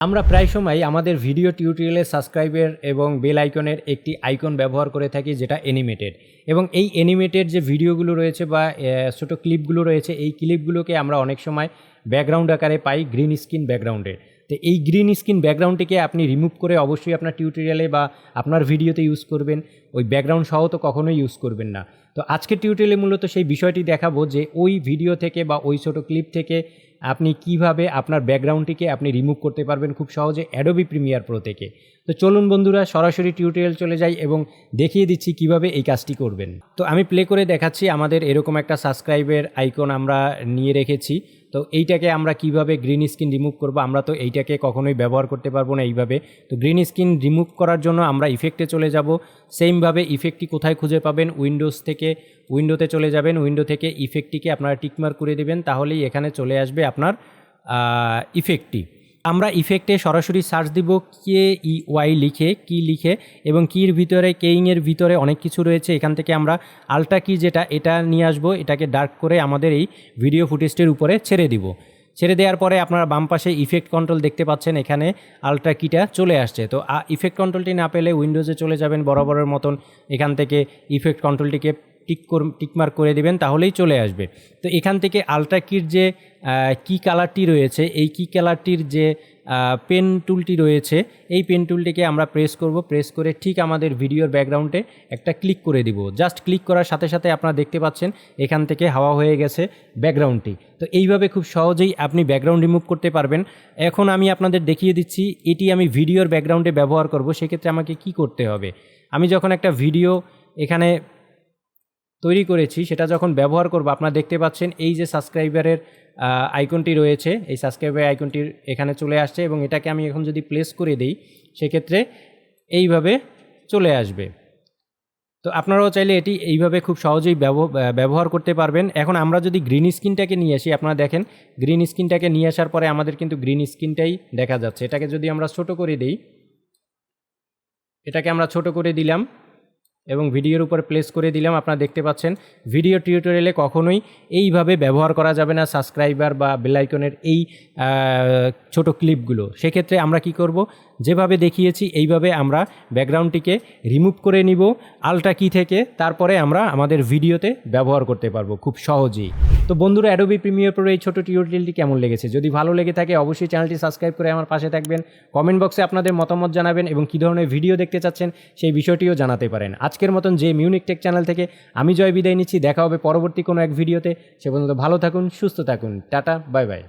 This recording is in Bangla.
আমরা প্রায় সময় আমাদের ভিডিও টিউটোরিয়ালে সাবস্ক্রাইবের এবং বেল আইকনের একটি আইকন ব্যবহার করে থাকি যেটা অ্যানিমেটেড। এবং এই অ্যানিমেটেড যে ভিডিওগুলো রয়েছে বা ছোটো ক্লিপগুলো রয়েছে, এই ক্লিপগুলোকে আমরা অনেক সময় ব্যাকগ্রাউন্ড আকারে পাই গ্রিন স্ক্রিন ব্যাকগ্রাউন্ডে। তো এই গ্রিন স্ক্রিন ব্যাকগ্রাউন্ডটিকে আপনি রিমুভ করে অবশ্যই আপনার টিউটোরিয়ালে বা আপনার ভিডিওতে ইউজ করবেন। ওই ব্যাকগ্রাউন্ড সহ তো কখনোই ইউজ করবেন না। তো আজকের টিউটোরিয়ালে মূলত সেই বিষয়টি দেখাবো যে ওই ভিডিও থেকে বা ওই ছোটো ক্লিপ থেকে আপনি কীভাবে আপনার ব্যাকগ্রাউন্ডটিকে আপনি রিমুভ করতে পারবেন খুব সহজে অ্যাডোবি প্রিমিয়ার প্রো থেকে। তো চলুন বন্ধুরা, সরাসরি টিউটোরিয়াল চলে যাই এবং দেখিয়ে দিচ্ছি কীভাবে এই কাজটি করবেন। তো আমি প্লে করে দেখাচ্ছি আমাদের এরকম একটা সাবস্ক্রাইবের আইকন আমরা নিয়ে রেখেছি। তো এইটাকে আমরা কীভাবে গ্রিন স্ক্রিন রিমুভ করব আমরা তো এইটাকে কখনোই ব্যবহার করতে পারব না এইভাবে। তো গ্রিন স্ক্রিন রিমুভ করার জন্য আমরা ইফেক্টে চলে যাব। সেমভাবে ইফেক্টটি কোথায় খুঁজে পাবেন? উইন্ডোজ থেকে উইন্ডোতে চলে যাবেন, উইন্ডো থেকে ইফেক্টটিকে আপনারা টিকমার করে দেবেন, তাহলেই এখানে চলে আসবে আপনার ইফেক্টটি আমরা ইফেক্টে সরাসরি সার্চ দিব কে ই ওয়াই লিখে, কি লিখে, এবং কির ভিতরে কেইংয়ের ভিতরে অনেক কিছু রয়েছে। এখান থেকে আমরা আলট্রা কি যেটা, এটা নিয়ে আসব, এটাকে ডার্ক করে আমাদের এই ভিডিও ফুটেজটির উপরে ছেড়ে দিব। ছেড়ে দেওয়ার পরে আপনারা বাম পাশে ইফেক্ট কন্ট্রোল দেখতে পাচ্ছেন এখানে আলট্রা কিটা চলে আসছে। তো ইফেক্ট কন্ট্রোলটি না পেলে উইন্ডোজে চলে যাবেন বরাবরের মতন। এখান থেকে ইফেক্ট কন্ট্রোলটিকে টিক টিকমার্ক করে দিবেন, তাহলেই চলে আসবে। তো এখান থেকে আলট্রা কির যে কি কালারটি রয়েছে, এই কি কালারটির যে পেন টুলটি রয়েছে, এই পেন টুলটিকে আমরা প্রেস করব। প্রেস করে ঠিক আমাদের ভিডিওর ব্যাকগ্রাউন্ডে একটা ক্লিক করে দিব। জাস্ট ক্লিক করার সাথে সাথে আপনারা দেখতে পাচ্ছেন, এখান থেকে হাওয়া হয়ে গেছে ব্যাকগ্রাউন্ডটি তো এইভাবে খুব সহজেই আপনি ব্যাকগ্রাউন্ড রিমুভ করতে পারবেন। এখন আমি আপনাদের দেখিয়ে দিচ্ছি, এটি আমি ভিডিওর ব্যাকগ্রাউন্ডে ব্যবহার করব, সেক্ষেত্রে আমাকে কি করতে হবে? আমি যখন একটা ভিডিও এখানে তৈরি করেছি, সেটা যখন ব্যবহার করব, আপনারা দেখতে পাচ্ছেন এই যে সাবস্ক্রাইবারের আইকনটি রয়েছে, এই সাবস্ক্রাইবার আইকনটির এখানে চলে আসছে এবং এটাকে আমি এখন যদি প্লেস করে দিই, সেক্ষেত্রে এইভাবে চলে আসবে। তো আপনারাও চাইলে এটি এইভাবে খুব সহজেই ব্যবহার করতে পারবেন। এখন আমরা যদি গ্রিন স্ক্রিনটাকে নিয়ে আসি, আপনারা দেখেন গ্রিন স্ক্রিনটাকে নিয়ে আসার পরে আমাদের কিন্তু গ্রিন স্ক্রিনটাই দেখা যাচ্ছে। এটাকে যদি আমরা ছোট করে দিই, এটাকে আমরা ছোট করে দিলাম এবং ভিডিওর উপর প্লেস করে দিলাম, আপনারা দেখতে পাচ্ছেন। ভিডিও টিউটোরিয়ালে কখনোই এইভাবে ব্যবহার করা যাবে না সাবস্ক্রাইবার বা বেলাইকনের এই ছোট ক্লিপগুলো সেক্ষেত্রে আমরা কি করব? যেভাবে দেখিয়েছি, এইভাবে আমরা ব্যাকগ্রাউন্ডটিকে রিমুভ করে নিব আলটা কি থেকে, তারপরে আমরা আমাদের ভিডিওতে ব্যবহার করতে পারব, খুব সহজেই। তো বন্ধুরা অ্যাডোবি প্রিমিয়ার প্রো এই ছোট টিউটোরিয়ালটি কেমন লেগেছে? যদি ভালো লেগে থাকে, অবশ্যই চ্যানেলটি সাবস্ক্রাইব করে আমার পাশে থাকবেন। কমেন্ট বক্সে আপনাদের মতামত জানাবেন এবং কী ধরনের ভিডিও দেখতে চাচ্ছেন, সেই বিষয়টিও জানাতে পারেন। আজকের মতন যে মিউনিক টেক চ্যানেল থেকে আমি জয় বিদায় নিচ্ছি, দেখা হবে পরবর্তী কোনো এক ভিডিওতে সে পর্যন্ত ভালো থাকুন, সুস্থ থাকুন। Tata bye bye